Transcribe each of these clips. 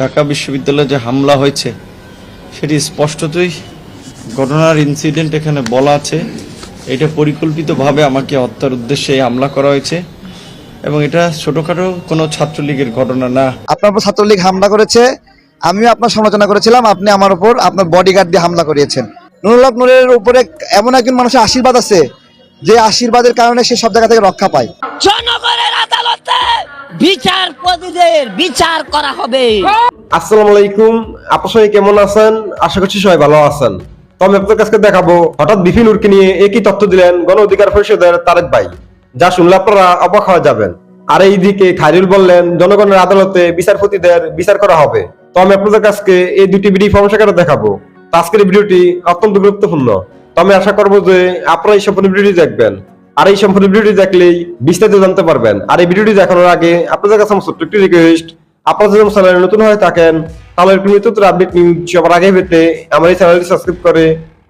ঢাকা বিশ্ববিদ্যালয়ে যে হামলা হয়েছে সেটি স্পষ্টতই ঘটনার ইনসিডেন্ট এখানে বলা আছে। এটা পরিকল্পিতভাবে আমাকে হত্যার উদ্দেশ্যে হামলা করা হয়েছে এবং এটা ছোটখাটো কোনো ছাত্রলীগের ঘটনা না। আপনার উপর ছাত্রলীগ হামলা করেছে আমিও আপনার সমালোচনা করেছিলাম আপনি আমার উপর আপনার বডিগার্ড দিয়ে হামলা করিয়েছেন। নুরুল হক নুরের উপরে এমন একজন মানুষের আশীর্বাদ আছে যে আশীর্বাদের কারণে সে সব জায়গা থেকে রক্ষা পায়। বিচারপতিদের বিচার করা হবে। আসসালামু আলাইকুম। আপনার সবাই কেমন আছেন? আশা করছি সবাই ভালো আছেন। তো আমি আপনাদের কাছে দেখাবো, হঠাৎ নিয়ে একই তথ্য দিলেন গণ অধিকার পরিষদের তারেক ভাই। যা শুনলে আপনারা অবাক হয়ে যাবেন। আর খাইরুল বললেন, জনগণের আদালতে বিচারপতিদের বিচার করা হবে। তো আমি আপনাদের কাছে এই দুটি ভিডিও ফর্মসাকারে দেখাবো? আজকের ভিডিওটি অত্যন্ত গুরুত্বপূর্ণ। তো আমি আশা করব যে আপনারা এই সম্পূর্ণ ভিডিওটি দেখবেন। আর এই সম্পূর্ণ ভিডিওটি দেখলেই বিস্তারিত জানতে পারবেন। আর এই ভিডিওটি দেখানোর আগে আপনাদের কাছে আমার ছোট্ট একটি রিকোয়েস্ট আপনারা যদি চ্যানেলে নতুন হয়ে থাকেন, তাহলে একটু নিত্য আপডেট নিউজ সবার আগে পেতে আমার এই চ্যানেলটি সাবস্ক্রাইব করে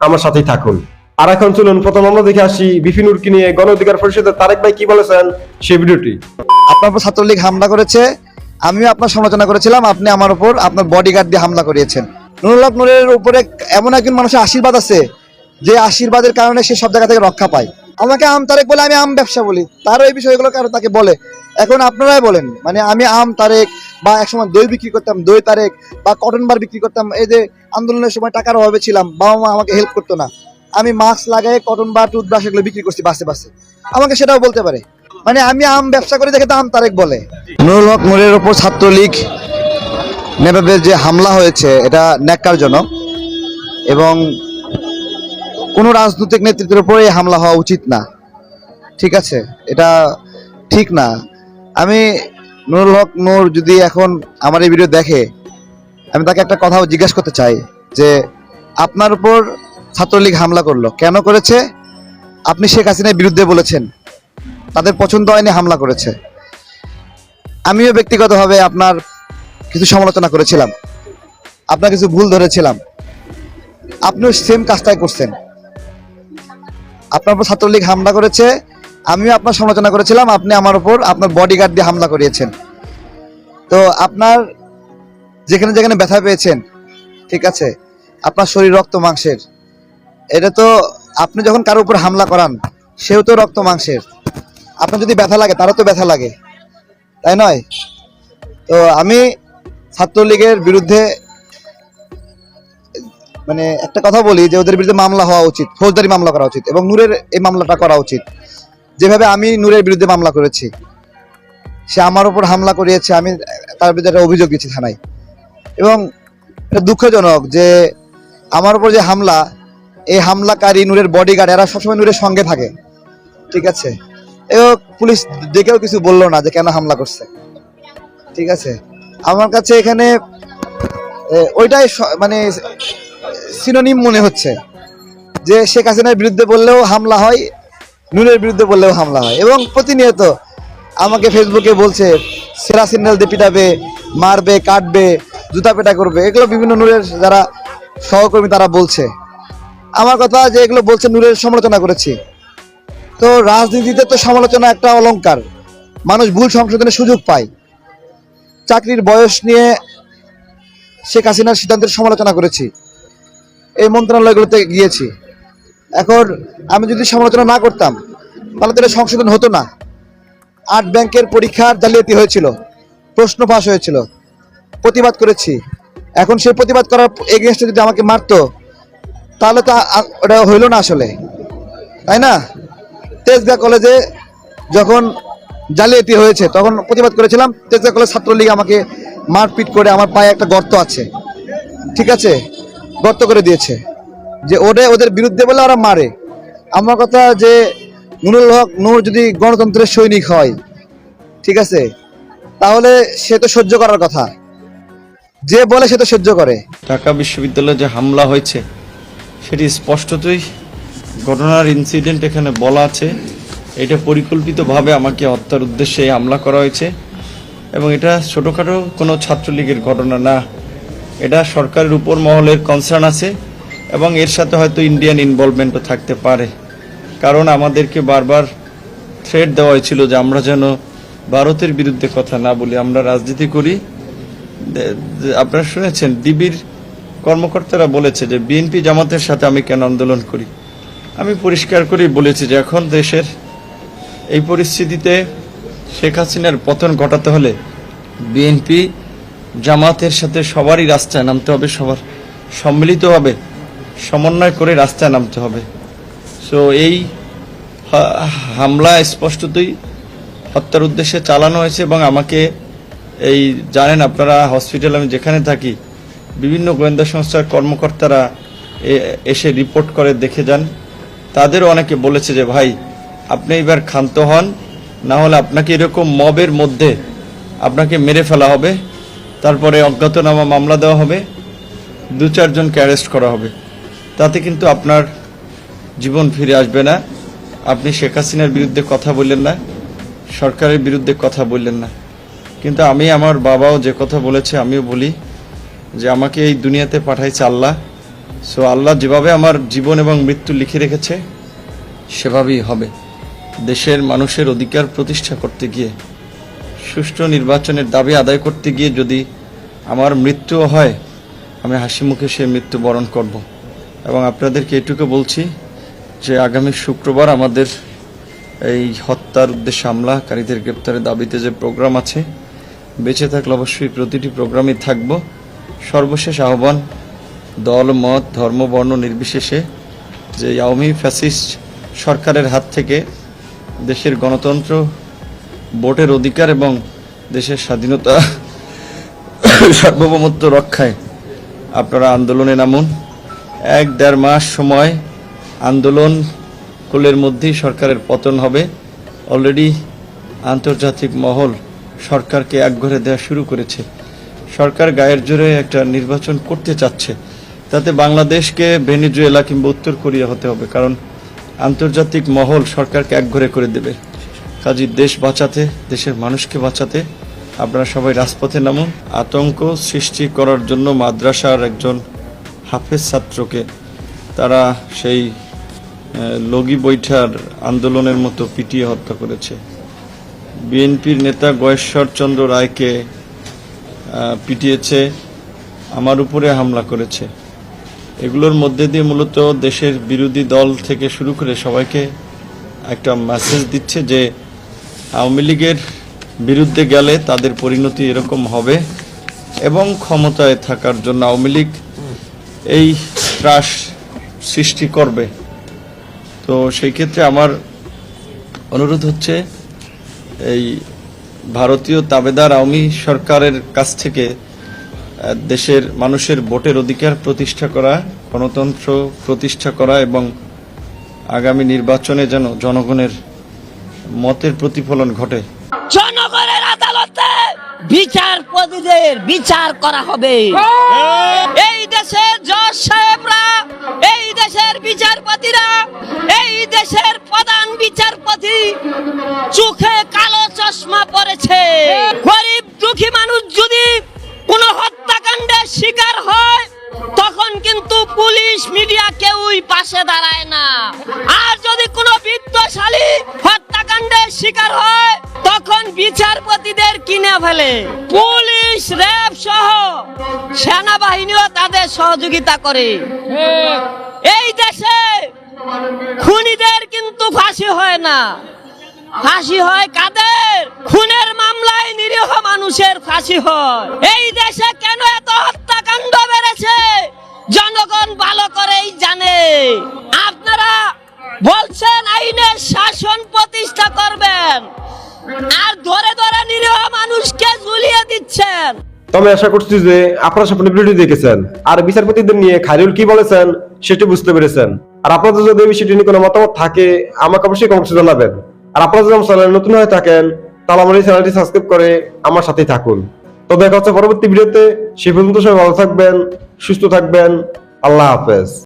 আমার সাথেই থাকুন। আর এখন চলুন, প্রথম আমরা দেখে আসি বিপিন উর্কি নিয়ে গণ অধিকার পরিষদের তারেক ভাই কি বলেছেন সেই ভিডিওটি। আপনার উপর ছাত্রলীগ হামলা করেছে, আমিও আপনার সমালোচনা করেছিলাম, আপনি আমার উপর আপনার বডিগার্ড দিয়ে হামলা করিয়েছেন। নুরুল হক নুরের উপরে এমন একজন মানুষের আশীর্বাদ আছে, যে আশীর্বাদের কারণে সে সব জায়গা থেকে রক্ষা পায়। আমাকে আম তারেক বলে আমি আম ব্যবসা বলি। তারও এই বিষয়গুলো কারও তাকে বলে। এখন আপনারাই বলেন মানে আমি আম তারেক বা একসময় দই বিক্রি করতাম, দই তারেক বা কটন বার বিক্রি করতাম, এই যে আন্দোলনের সময় টাকার অভাবে ছিলাম, বাবা মা আমাকে হেল্প করতো না। আমি মাস্ক লাগাই কটন বার টুথব্রাশ এগুলো বিক্রি করছি বাসে বাসে। আমাকে সেটাও বলতে পারে। মানে আমি আম ব্যবসা করে দেখে তো আম তারেক বলে। নুরুল হক নুরের ওপর ছাত্রলীগ নেভাবে যে হামলা হয়েছে, এটা ন্যাক্কারজনক। এবং কোনো রাজনৈতিক নেতৃত্বের উপরে হামলা হওয়া উচিত না। ঠিক আছে? এটা ঠিক না। আমি নুরুল হক নূর যদি এখন আমার এই ভিডিও দেখে, আমি তাকে একটা কথাও জিজ্ঞেস করতে চাই যে, আপনার উপর ছাত্রলীগ হামলা করল। কেন করেছে? আপনি শেখ হাসিনার বিরুদ্ধে বলেছেন। তাদের পছন্দ হয়নি, হামলা করেছে। আমিও ব্যক্তিগতভাবে আপনার কিছু সমালোচনা করেছিলাম। আপনার কিছু ভুল ধরেছিলাম। আপনিও সেম কাজটাই করছেন। আপনার উপর ছাত্রলীগ হামলা করেছে, আমিও আপনার সমালোচনা করেছিলাম, আপনি আমার উপর আপনার বডিগার্ড দিয়ে হামলা করিয়েছেন। তো আপনার যেখানে যেখানে ব্যথা পেয়েছেন, ঠিক আছে, আপনার শরীর রক্ত মাংসের। এটা তো আপনি যখন কারোর উপর হামলা করান, সেও তো রক্ত মাংসের। আপনার যদি ব্যথা লাগে, তারও তো ব্যথা লাগে। তাই নয়? তো আমি ছাত্রলীগের বিরুদ্ধে মানে একটা কথা বলি যে ওদের বিরুদ্ধে মামলা হওয়া উচিত, ফৌজদারি মামলা করা উচিত এবং নূরের এই মামলাটা করা উচিত। যেভাবে আমি নূরের বিরুদ্ধে মামলা করেছি, সে আমার উপর হামলা করিয়েছে, আমি তার বিরুদ্ধে একটা অভিযোগ দিয়েছি থানায়। এবং এটা দুঃখজনক যে আমার উপর যে হামলা, এই হামলাকারী নূরের বডিগার্ড এরা সবসময় নূরের সঙ্গে থাকে, ঠিক আছে? এবং পুলিশ দেখেও কিছু বলল না যে কেন হামলা করছে, ঠিক আছে? আমার কাছে এখানে ওইটাই মানে সিনোনিম মনে হচ্ছে যে শেখ হাসিনার বিরুদ্ধে বললেও হামলা হয়, নুরের বিরুদ্ধে বললেও হামলা হয়। এবং প্রতিনিয়ত আমাকে ফেসবুকে বলছে, সেরা সিগন্যাল দিয়ে পিটাবে, মারবে, কাটবে, জুতা পেটা করবে। এগুলো বিভিন্ন নূরের যারা সহকর্মী তারা বলছে। আমার কথা যে এগুলো বলছে নূরের সমালোচনা করেছি। তো রাজনীতিতে তো সমালোচনা একটা অলঙ্কার মানুষ ভুল সংশোধনের সুযোগ পায়। চাকরির বয়স নিয়ে শেখ হাসিনার সিদ্ধান্তের সমালোচনা করেছি। এই মন্ত্রণালয়গুলোতে গিয়েছি। এখন আমি যদি সমালোচনা না করতাম, তাহলে তো সংশোধন হতো না। আট ব্যাংকের পরীক্ষার জালিয়াতি হয়েছিল, প্রশ্ন ফাঁস হয়েছিল, প্রতিবাদ করেছি। এখন সেই প্রতিবাদ করার এগেনস্টে যদি আমাকে মারতো, তাহলে তো ওটা হইল না আসলে। তাই না? তেজগাঁ কলেজে যখন জালিয়াতি হয়েছে, তখন প্রতিবাদ করেছিলাম, তেজগাঁ কলেজ ছাত্রলীগ আমাকে মারপিট করে আমার পায়ে একটা গর্ত আছে। ঠিক আছে? গর্ত করে দিয়েছে। যে ওরে ওদের বিরুদ্ধে বলে ওরা মারে। আমার কথা যে নুরুল হক নূর যদি গণতন্ত্রের সৈনিক হয়, ঠিক আছে? তাহলে সে তো সহ্য করার কথা। যে বলে সে তো সহ্য করে। ঢাকা বিশ্ববিদ্যালয়ে যে হামলা হয়েছে, সেটি স্পষ্টতই ঘটনার ইনসিডেন্ট এখানে বলা আছে। এটা পরিকল্পিতভাবে আমাকে হত্যার উদ্দেশ্যে হামলা করা হয়েছে। এবং এটা ছোটোখাটো কোনো ছাত্রলীগের ঘটনা না। এটা সরকারের উপর মহলের কনসার্ন আছে এবং এর সাথে হয়তো ইন্ডিয়ান ইনভলভমেন্টও থাকতে পারে। কারণ আমাদেরকে বারবার থ্রেট দেওয়া হয়েছিল যে আমরা যেন ভারতের বিরুদ্ধে কথা না বলি। আমরা রাজনীতি করি। আপনারা শুনেছেন ডিবির কর্মকর্তারা বলেছে যে বিএনপি জামাতের সাথে আমি কেন আন্দোলন করি? আমি পরিষ্কার করেই বলেছি যে এখন দেশের এই পরিস্থিতিতে শেখ হাসিনার পতন ঘটাতে হলে বিএনপি জামাতের সাথে সবারই রাস্তায় নামতে হবে, সবার সম্মিলিতভাবে সমন্বয় করে রাস্তায় নামতে হবে। সো এই হামলা স্পষ্টতই হত্যার উদ্দেশ্যে চালানো হয়েছে এবং আমাকে এই, জানেন আপনারা হসপিটাল আমি যেখানে থাকি, বিভিন্ন গোয়েন্দা সংস্থার কর্মকর্তারা এসে রিপোর্ট করে, দেখে যান। তাদেরও অনেকে বলেছে যে, ভাই, আপনি এবার ক্ষান্ত হন, না হলে আপনাকে এরকম মবের মধ্যে আপনাকে মেরে ফেলা হবে। তারপরে অজ্ঞাতনামা মামলা দেওয়া হবে। দু চারজনকে অ্যারেস্ট করা হবে। তাতে কিন্তু আপনার জীবন ফিরে আসবে না। আপনি শেখ হাসিনার বিরুদ্ধে কথা বললেন না, সরকারের বিরুদ্ধে কথা বললেন না। কিন্তু আমি আমার বাবাও যে কথা বলেছে আমিও বলি যে আমাকে এই দুনিয়াতে পাঠাইছে আল্লাহ। সো আল্লাহ যেভাবে আমার জীবন এবং মৃত্যু লিখে রেখেছে, সেভাবেই হবে। দেশের মানুষের অধিকার প্রতিষ্ঠা করতে গিয়ে সুষ্ঠু নির্বাচনের দাবি আদায় করতে গিয়ে যদি আমার মৃত্যুও হয়, আমি হাসি মুখে সে মৃত্যু বরণ করব। এবং আপনাদেরকে এটুকু বলছি যে আগামী শুক্রবার আমাদের এই হত্যার উদ্দেশ্যে হামলাকারীদের গ্রেপ্তারের দাবিতে যে প্রোগ্রাম আছে, বেঁচে থাকলে অবশ্যই প্রতিটি প্রোগ্রামে থাকব। সর্বশেষ আহ্বান, দল, মত, ধর্ম, বর্ণ নির্বিশেষে যে আওয়ামী ফ্যাসিস্ট সরকারের হাত থেকে দেশের গণতন্ত্র ভোটের অধিকার এবং দেশের স্বাধীনতা সার্বভৌমত্ব রক্ষায় আপনারা আন্দোলনে নামুন। এক দেড় মাস সময় আন্দোলন কুলের মধ্যেই সরকারের পতন হবে। অলরেডি আন্তর্জাতিক মহল সরকারকে একঘরে দেওয়া শুরু করেছে। সরকার গায়ের জোরে একটা নির্বাচন করতে চাচ্ছে। তাতে বাংলাদেশকে ভেনিজুয়েলা কিংবা উত্তর কোরিয়া হতে হবে, কারণ আন্তর্জাতিক মহল সরকারকে একঘরে করে দেবে। কাজী দেশ বাঁচাতে, দেশের মানুষকে বাঁচাতে আপনারা সবাই রাজপথে নামুন। আতঙ্ক সৃষ্টি করার জন্য মাদ্রাসার একজন হাফেজ ছাত্রকে তারা সেই লগি বৈঠার আন্দোলনের মতো পিটিয়ে হত্যা করেছে। বিএনপির নেতা গয়েশ্বর চন্দ্র রায়কে পিটিয়েছে, আমার উপরে হামলা করেছে। এগুলোর মধ্যে দিয়ে মূলত দেশের বিরোধী দল থেকে শুরু করে সবাইকে একটা মেসেজ দিচ্ছে যে আওয়ামী লীগের বিরুদ্ধে গেলে তাদের পরিণতি এরকম হবে এবং ক্ষমতায় থাকার জন্য আওয়ামী লীগ এই ত্রাস সৃষ্টি করবে। তো সেই ক্ষেত্রে আমার অনুরোধ হচ্ছে, এই ভারতীয় তাবেদার আওয়ামী সরকারের কাছ থেকে দেশের মানুষের ভোটের অধিকার প্রতিষ্ঠা করা, গণতন্ত্র প্রতিষ্ঠা করা এবং আগামী নির্বাচনে যেন জনগণের মতের প্রতিফলন ঘটে। জনগণের আদালতে বিচারপতিদের বিচার করা হবে। এই দেশের জজ সাহেবরা, এই দেশের বিচারপতিরা, এই দেশের প্রধান বিচারপতি চোখে কালো চশমা পড়েছে গরিব দুঃখী মানুষ যদি কোনো হত্যাকাণ্ডের শিকার হয়, তখন কিন্তু পুলিশ মিডিয়া কেউই পাশে দাঁড়ায় না। আর যদি কোনো বিত্তশালী হত্যাকাণ্ডের শিকার হয়, তখন বিচারপতিদের কিনে ফেলে। পুলিশ, র্যাব সহ সেনাবাহিনীও তাদের সহযোগিতা করে। এই দেশে খুনিদের কিন্তু ফাঁসি হয় না। ফাঁসি হয় কাদের? খুনের মামলায় নিরীহ মানুষের ফাঁসি হয়। এই দেশে কেন এত হত্যাকাণ্ড বেড়েছে? জনগণ ভালো করেই জানে। আপনারা বলছেন আইনের শাসন প্রতিষ্ঠা করবেন। আর ধরে ধরে নিরীহ মানুষকে ঝুলিয়ে দিচ্ছেন। তবে আশা করছি যে আপনারা সব ভিডিওটি দেখেছেন। আর বিচারপতিদের নিয়ে খাইরুল কি বলেছেন, সেটি বুঝতে পেরেছেন। আর আপনাদের যদি এই বিষয়টি নিয়ে কোনো মতামত থাকে, আমাকে অবশ্যই কমেন্টে জানাবেন। আর আপনারা যদি আমার চ্যানেলে নতুন হয়ে থাকেন, তাহলে আমার এই চ্যানেলটি সাবস্ক্রাইব করে আমার সাথেই থাকুন। তো দেখা হচ্ছে পরবর্তী ভিডিওতে। সে পর্যন্ত সবাই ভালো থাকবেন, সুস্থ থাকবেন। আল্লাহ হাফেজ।